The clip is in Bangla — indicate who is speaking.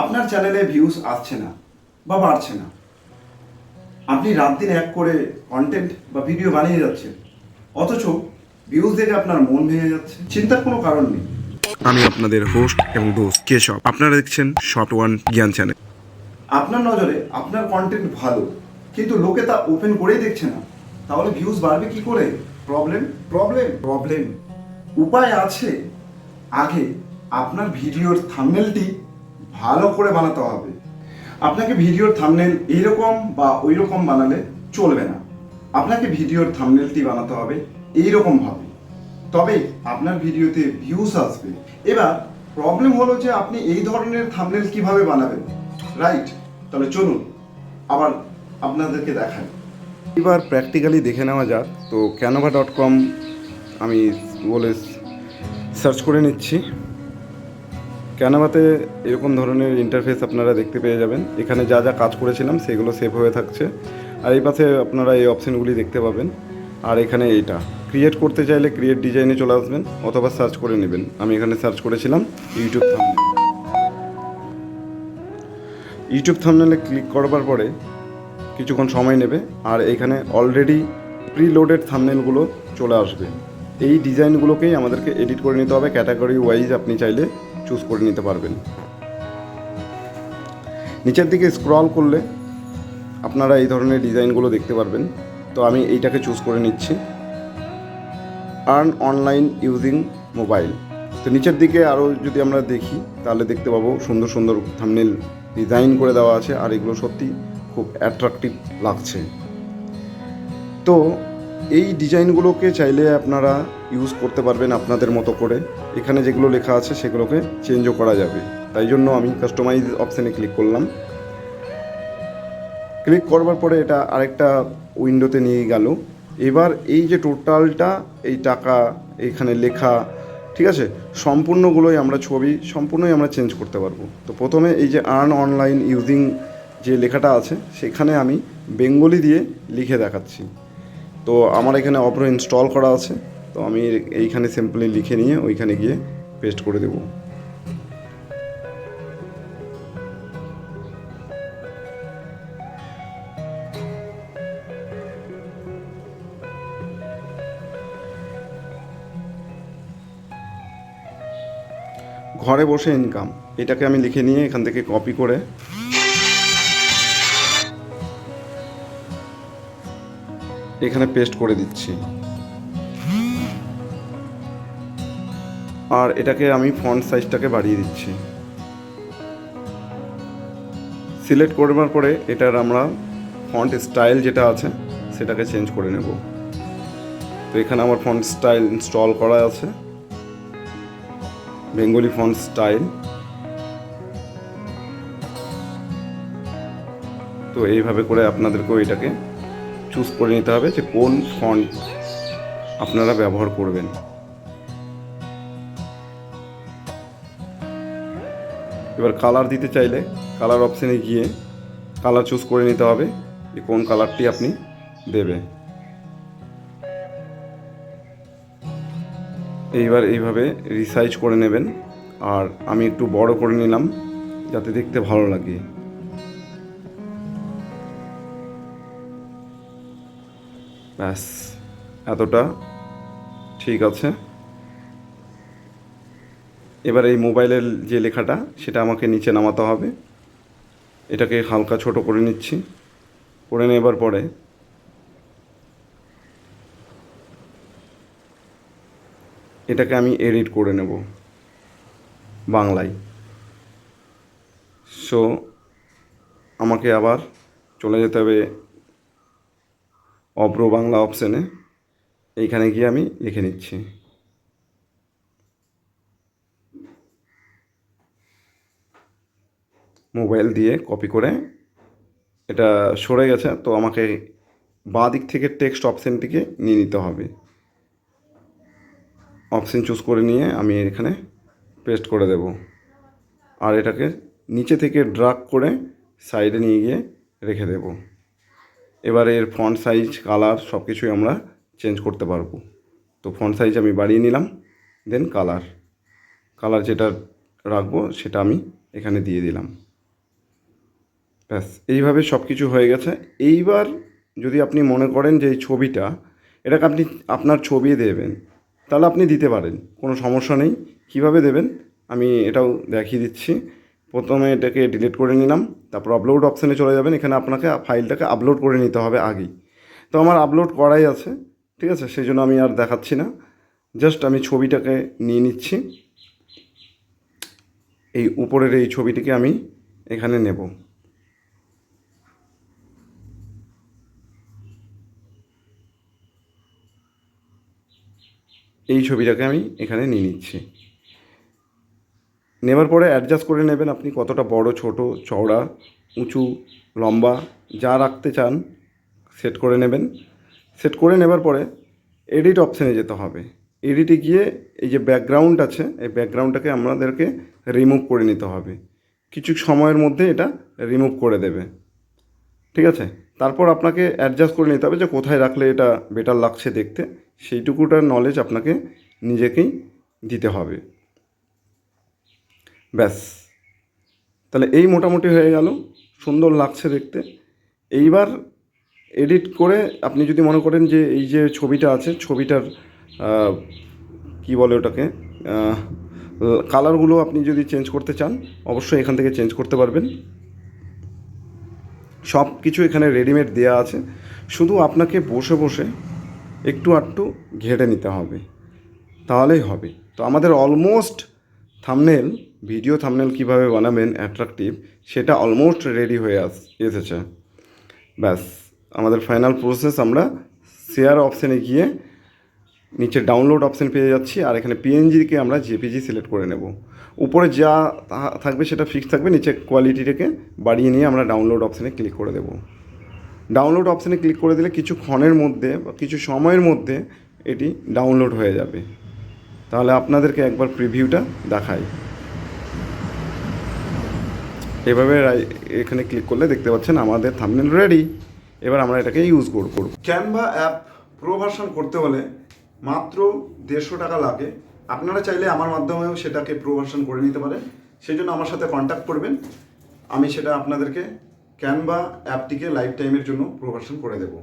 Speaker 1: আপনার চ্যানেলে ভিউজ আসছে না বা বাড়ছে না। আপনি রাত দিন এক করে কন্টেন্ট বা ভিডিও বানিয়ে যাচ্ছেন। অথচ ভিউজ দেখে আপনার মন ভেঙে যাচ্ছে। চিন্তার কোনো কারণ নেই।
Speaker 2: আমি আপনাদের হোস্ট এবং দোস্ত কেশব। আপনারা দেখছেন শর্ট ওয়ান জ্ঞান চ্যানেল
Speaker 1: আপনার নজরে আপনার কন্টেন্ট ভালো কিন্তু লোকে তা ওপেন করেই দেখছে না। তাহলে ভিউজ বাড়বে কি করে? প্রবলেম প্রবলেম প্রবলেম উপায় আছে। আগে আপনার ভিডিওর থাম্বনেলটি ভালো করে বানাতে হবে। আপনাকে ভিডিওর থামনেল এইরকম বা ওই রকম বানালে চলবে না। আপনাকে ভিডিওর থামনেলটি বানাতে হবে এইরকম ভাবে। তবে আপনার ভিডিওতে ভিউস আসবে। এবার প্রবলেম হলো যে আপনি এই ধরনের থাম্বনেল কীভাবে বানাবেন? রাইট তাহলে চলুন, আবার আপনাদেরকে দেখাই।
Speaker 2: এবার প্র্যাকটিক্যালি দেখে নেওয়া যাক। তো ক্যানোভা ডট কম আমি বলে সার্চ করে নিচ্ছি। ক্যানোভাতে এরকম ধরনের ইন্টারফেস আপনারা দেখতে পেয়ে যাবেন। এখানে যা যা কাজ করেছিলাম সেগুলো সেভ হয়ে থাকছে। আর এই পাশে আপনারা এই অপশানগুলি দেখতে পাবেন। আর এখানে এইটা। ক্রিয়েট করতে চাইলে ক্রিয়েট ডিজাইনে চলে আসবেন অথবা সার্চ করে নেবেন। আমি এখানে সার্চ করেছিলাম ইউটিউব থাম্বনেল ইউটিউব থামনেলে ক্লিক করবার পরে কিছুক্ষণ সময় নেবে। আর এখানে অলরেডি প্রিলোডেড থামনেলগুলো চলে আসবে। এই ডিজাইনগুলোকেই আমাদেরকে এডিট করে নিতে হবে ক্যাটাগরি ওয়াইজ আপনি চাইলে চুজ করে নিতে পারবেন। নিচের দিকে স্ক্রল করলে আপনারা এই ধরনের ডিজাইনগুলো দেখতে পারবেন। তো আমি এইটাকে চুজ করে নিচ্ছি। আর্ন অনলাইন ইউজিং মোবাইল তো নিচের দিকে আরও যদি আমরা দেখি, তাহলে দেখতে পাবো সুন্দর সুন্দর থামনেল ডিজাইন করে দেওয়া আছে, আর এগুলো সত্যি খুব অ্যাট্রাকটিভ লাগছে। তো এই ডিজাইনগুলোকে চাইলে আপনারা ইউজ করতে পারবেন আপনাদের মতো করে। এখানে যেগুলো লেখা আছে সেগুলোকে চেঞ্জও করা যাবে। তাই জন্য আমি কাস্টমাইজ অপশানে ক্লিক করলাম। ক্লিক করবার পরে এটা আরেকটা উইন্ডোতে নিয়ে গেল। এবার এই যে টোটালটা এই টাকা, এখানে লেখা, ঠিক আছে? সম্পূর্ণগুলোই আমরা ছবি সম্পূর্ণই আমরা চেঞ্জ করতে পারব। তো প্রথমে এই যে আর্ন অনলাইন ইউজিং যে লেখাটা আছে, সেখানে আমি বেঙ্গলি দিয়ে লিখে দেখাচ্ছি। তো আমার এখানে অপর ইনস্টল করা আছে। তো আমি এইখানে সিম্পলি লিখে নিয়ে ওইখানে গিয়ে পেস্ট করে দেবো। ঘরে বসে ইনকাম এটাকে আমি লিখে নিয়ে এখান থেকে কপি করে এখানে পেস্ট করে দিচ্ছি। আর এটাকে আমি ফন্ট সাইজটাকে বাড়িয়ে দিচ্ছি। সিলেক্ট করবার পরে এটার আমরা ফন্ট স্টাইল যেটা আছে, সেটাকে চেঞ্জ করে নেব। তো এখানে আমার ফন্ট স্টাইল ইনস্টল করা আছে। বেঙ্গলি ফন্ট স্টাইল তো এইভাবে করে আপনাদেরকেও এটাকে চুজ করে নিতে হবে যে কোন ফন্ট আপনারা ব্যবহার করবেন। এবার কালার দিতে চাইলে কালার অপশানে গিয়ে কালার চুজ করে নিতে হবে যে কোন কালারটি আপনি দেবে এইবার এইভাবে রিসাইজ করে নেবেন। আর আমি একটু বড় করে নিলাম যাতে দেখতে ভালো লাগে। ব্যাস, এতটা। ঠিক আছে। এবার এই মোবাইলের যে লেখাটা, সেটা আমাকে নিচে নামাতে হবে। এটাকে হালকা ছোট করে নিচ্ছি। করে নেবার পরে। এটাকে আমি এডিট করে নেব বাংলায়। সো আমাকে আবার চলে যেতে হবে অব্র বাংলা অপশানে এইখানে গিয়ে আমি লিখে নিচ্ছি। মোবাইল দিয়ে কপি করে এটা সরে গেছে, তো আমাকে বাঁ দিক থেকে টেক্সট অপশানটিকে নিয়ে নিতে হবে। অপশান চুজ করে নিয়ে আমি এখানে পেস্ট করে দেব। আর এটাকে নিচে থেকে ড্রাগ করে সাইডে নিয়ে গিয়ে রেখে দেব। এবার এর ফন্ট সাইজ কালার সব কিছুই আমরা চেঞ্জ করতে পারব। তো ফন্ট সাইজ আমি বাড়িয়ে নিলাম দেন কালার কালার যেটা রাখব সেটা আমি এখানে দিয়ে দিলাম। ব্যাস, এইভাবে সব কিছু হয়ে গেছে। এইবার যদি আপনি মনে করেন যে এই ছবিটা, এটাকে আপনি আপনার ছবি দেবেন, তাহলে আপনি দিতে পারেন, কোনো সমস্যা নেই। কীভাবে দেবেন? আমি এটাও দেখিয়ে দিচ্ছি। প্রথমে এটাকে ডিলিট করে নিলাম, তারপর আপলোড অপশানে চলে যাবেন, এখানে আপনাকে ফাইলটাকে আপলোড করে নিতে হবে আগেই। তো আমার আপলোড করাই আছে, ঠিক আছে? সেই জন্য আমি আর দেখাচ্ছি না। জাস্ট আমি ছবিটাকে নিয়ে নিচ্ছি। এই উপরের এই ছবিটিকে আমি এখানে নেব। এই ছবিটাকে আমি এখানে নিয়ে নিচ্ছি। নেবার পরে অ্যাডজাস্ট করে নেবেন আপনি কতটা বড়, ছোট, চওড়া, উঁচু, লম্বা, যা রাখতে চান সেট করে নেবেন। সেট করে নেবার পরে এডিট অপশানে যেতে হবে। এডিটে গিয়ে এই যে ব্যাকগ্রাউন্ড আছে, এই ব্যাকগ্রাউন্ডটাকে আমাদেরকে রিমুভ করে নিতে হবে। কিছু সময়ের মধ্যে এটা রিমুভ করে দেবে। ঠিক আছে? তারপর আপনাকে অ্যাডজাস্ট করে নিতে হবে যে কোথায় রাখলে এটা বেটার লাগছে দেখতে। সেইটুকুটার নলেজ আপনাকে নিজেকেই দিতে হবে। ব্যাস। তাহলে এই মোটামুটি হয়ে গেল। সুন্দর লাগছে দেখতে। এইবার এডিট করে আপনি যদি মনে করেন যে এই যে ছবিটা আছে, ছবিটার কি বলে ওটাকে কালারগুলো আপনি যদি চেঞ্জ করতে চান, অবশ্যই এখান থেকে চেঞ্জ করতে পারবেন। সব কিছু এখানে রেডিমেড দেওয়া আছে। শুধু আপনাকে বসে বসে একটু আধটু ঘেটে নিতে হবে। তাহলেই হবে। তো আমাদের অলমোস্ট থামনেল, ভিডিও থামনেল কীভাবে বানাবেন অ্যাট্রাকটিভ সেটা অলমোস্ট রেডি হয়ে আস, এসেছে। ব্যাস, আমাদের ফাইনাল প্রসেস আমরা শেয়ার অপশানে গিয়ে নিচে ডাউনলোড অপশান পেয়ে যাচ্ছি, আর এখানে পিএনজিকে আমরা জেপিজি সিলেক্ট করে নেব। উপরে যা থাকবে সেটা ফিক্স থাকবে, নিচে কোয়ালিটিটাকে বাড়িয়ে নিয়ে আমরা ডাউনলোড অপশানে ক্লিক করে দেব। ডাউনলোড অপশানে ক্লিক করে দিলে কিছু ক্ষণের মধ্যে বা কিছু সময়ের মধ্যে এটি ডাউনলোড হয়ে যাবে। তাহলে আপনাদেরকে একবার প্রিভিউটা দেখাই। এভাবে এখানে ক্লিক করলে দেখতে পাচ্ছেন আমাদের থামনেল রেডি। এবার আমরা এটাকে ইউজ করব।
Speaker 1: ক্যানভা অ্যাপ প্রো ভার্সন করতে হলে মাত্র দেড়শো টাকা লাগে। আপনারা চাইলে আমার মাধ্যমেও সেটাকে প্রো ভার্সন করে নিতে পারেন। সেই জন্য আমার সাথে কন্ট্যাক্ট করবেন। আমি সেটা আপনাদেরকে ক্যানভা অ্যাপটিকে লাইফ টাইমের জন্য প্রো ভার্সন করে দেবো।